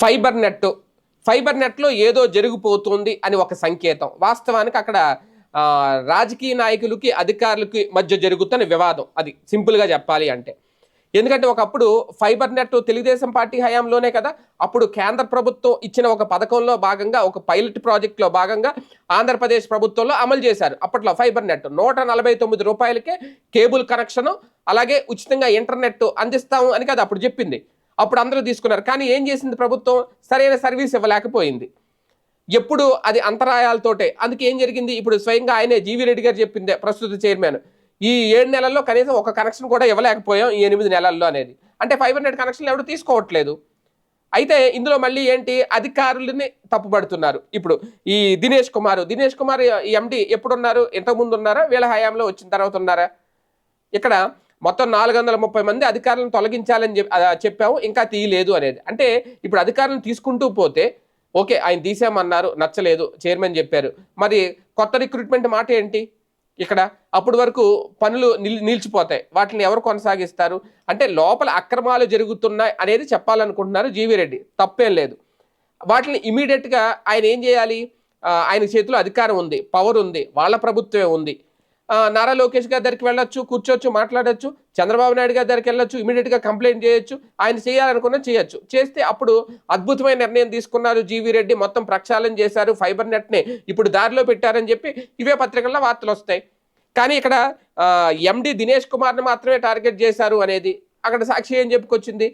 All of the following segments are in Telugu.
Fibre net. ఫైబర్ నెట్లో ఏదో జరిగిపోతుంది అని ఒక సంకేతం. వాస్తవానికి అక్కడ రాజకీయ నాయకులకి అధికారులకి మధ్య జరుగుతున్న వివాదం. అది సింపుల్గా చెప్పాలి అంటే. ఎందుకంటే ఒకప్పుడు ఫైబర్ నెట్ తెలుగుదేశం పార్టీ హయాంలోనే కదా. అప్పుడు కేంద్ర ప్రభుత్వం ఇచ్చిన ఒక పథకంలో భాగంగా ఒక పైలట్ ప్రాజెక్ట్లో భాగంగా ఆంధ్రప్రదేశ్ ప్రభుత్వంలో అమలు చేశారు. అప్పట్లో ఫైబర్ నెట్ నూట నలభై తొమ్మిది రూపాయలకే కేబుల్ కనెక్షను అలాగే ఉచితంగా ఇంటర్నెట్ అందిస్తాము అని కదా అప్పుడు చెప్పింది. అప్పుడు అందరూ తీసుకున్నారు. కానీ ఏం చేసింది ప్రభుత్వం? సరైన సర్వీస్ ఇవ్వలేకపోయింది. ఎప్పుడు అది అంతరాయాలతోటే. అందుకే ఏం జరిగింది? ఇప్పుడు స్వయంగా ఆయనే జీవి రెడ్డి గారు చెప్పిందే ప్రస్తుత చైర్మన్. ఈ ఏడు నెలల్లో కనీసం ఒక కనెక్షన్ కూడా ఇవ్వలేకపోయాం ఈ ఎనిమిది నెలల్లో అనేది. అంటే ఫైవ్ హండ్రెడ్ కనెక్షన్లు ఎవరు తీసుకోవట్లేదు. అయితే ఇందులో మళ్ళీ ఏంటి? అధికారులని తప్పుపడుతున్నారు. ఇప్పుడు ఈ దినేష్ కుమార్ దినేష్ కుమార్ ఎండి ఎప్పుడున్నారు? ఇంతకుముందు ఉన్నారా వీళ్ళ హయాంలో వచ్చిన తర్వాత ఉన్నారా? ఇక్కడ మొత్తం నాలుగు వందల ముప్పై మంది అధికారులను తొలగించాలని చెప్పి చెప్పాము. ఇంకా తీయలేదు అనేది. అంటే ఇప్పుడు అధికారులను తీసుకుంటూ పోతే ఓకే ఆయన తీసామన్నారు నచ్చలేదు చైర్మన్ చెప్పారు. మరి కొత్త రిక్రూట్మెంట్ మాట ఏంటి? ఇక్కడ అప్పటి వరకు పనులు నిల్ నిలిచిపోతాయి. వాటిని ఎవరు కొనసాగిస్తారు? అంటే లోపల అక్రమాలు జరుగుతున్నాయి అనేది చెప్పాలనుకుంటున్నారు జీవిరెడ్డి తప్పేం లేదు. వాటిని ఇమీడియట్గా ఆయన ఏం చేయాలి? ఆయన చేతిలో అధికారం ఉంది పవర్ ఉంది వాళ్ళ ప్రభుత్వమే ఉంది. నారా లోకేష్ గారి దగ్గరికి వెళ్ళొచ్చు కూర్చోవచ్చు మాట్లాడచ్చు చంద్రబాబు నాయుడు గారి దగ్గరికి వెళ్ళొచ్చు ఇమీడియట్గా కంప్లైంట్ చేయొచ్చు ఆయన చేయాలనుకున్నా చేయొచ్చు. చేస్తే అప్పుడు అద్భుతమైన నిర్ణయం తీసుకున్నారు జీవీ రెడ్డి మొత్తం ప్రక్షాళన చేశారు ఫైబర్ నెట్ని ఇప్పుడు దారిలో పెట్టారని చెప్పి ఇవే పత్రికల్లో వార్తలు వస్తాయి. కానీ ఇక్కడ ఎండి దినేష్ కుమార్ని మాత్రమే టార్గెట్ చేశారు అనేది అక్కడ సాక్షి ఏం చెప్పుకొచ్చింది?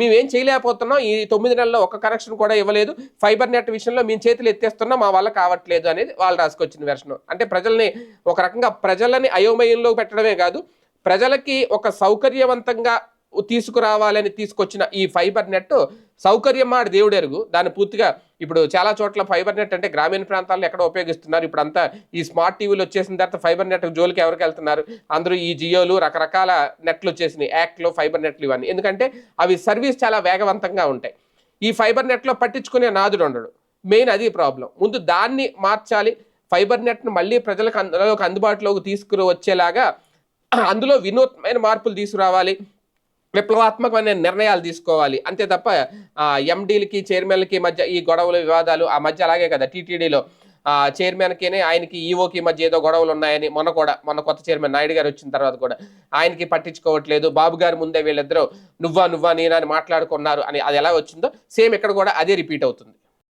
మేమేం చేయలేకపోతున్నాం. ఈ తొమ్మిది నెలల్లో ఒక కనెక్షన్ కూడా ఇవ్వలేదు. ఫైబర్ నెట్ విషయంలో మేము చేతులు ఎత్తేస్తున్నాం. మా వల్ల కావట్లేదు అనేది వాళ్ళు రాసుకొచ్చిన వెర్షన్. అంటే ప్రజల్ని ఒక రకంగా ప్రజలని అయోమయంలో పెట్టడమే కాదు ప్రజలకి ఒక సౌకర్యవంతంగా తీసుకురావాలని తీసుకొచ్చిన ఈ ఫైబర్ నెట్ సౌకర్యం మాట దేవుడెరుగు దాన్ని పూర్తిగా ఇప్పుడు చాలా చోట్ల ఫైబర్ నెట్ అంటే గ్రామీణ ప్రాంతాల్లో ఎక్కడ ఉపయోగిస్తున్నారు. ఇప్పుడు అంతా ఈ స్మార్ట్ టీవీలు వచ్చేసిన తర్వాత ఫైబర్ నెట్ జోలికి ఎవరికి వెళ్తున్నారు? అందరూ ఈ జియోలు రకరకాల నెట్లు వచ్చేసినాయి. యాక్ట్లు ఫైబర్ నెట్లు ఇవన్నీ. ఎందుకంటే అవి సర్వీస్ చాలా వేగవంతంగా ఉంటాయి. ఈ ఫైబర్ నెట్లో పట్టించుకునే నాదుడు ఉండడు. మెయిన్ అది ప్రాబ్లం. ముందు దాన్ని మార్చాలి. ఫైబర్ నెట్ను మళ్ళీ ప్రజలకు అందులోకి అందుబాటులోకి తీసుకుని వచ్చేలాగా అందులో వినూత్నమైన మార్పులు తీసుకురావాలి. విప్లవాత్మకమైన నిర్ణయాలు తీసుకోవాలి. అంతే తప్ప ఎండీలకి చైర్మన్లకి మధ్య ఈ గొడవలు వివాదాలు ఆ మధ్య అలాగే కదా టీటీడీలో. చైర్మన్కినే ఆయనకి ఈఓకి మధ్య ఏదో గొడవలు ఉన్నాయని మొన్న కూడా మొన్న కొత్త చైర్మన్ నాయుడు గారు వచ్చిన తర్వాత కూడా ఆయనకి పట్టించుకోవట్లేదు. బాబు గారు ముందే వీళ్ళిద్దరూ నువ్వా నువ్వా నేనా అని మాట్లాడుకున్నారు అని అది ఎలా వచ్చిందో సేమ్ ఇక్కడ కూడా అదే రిపీట్ అవుతుంది.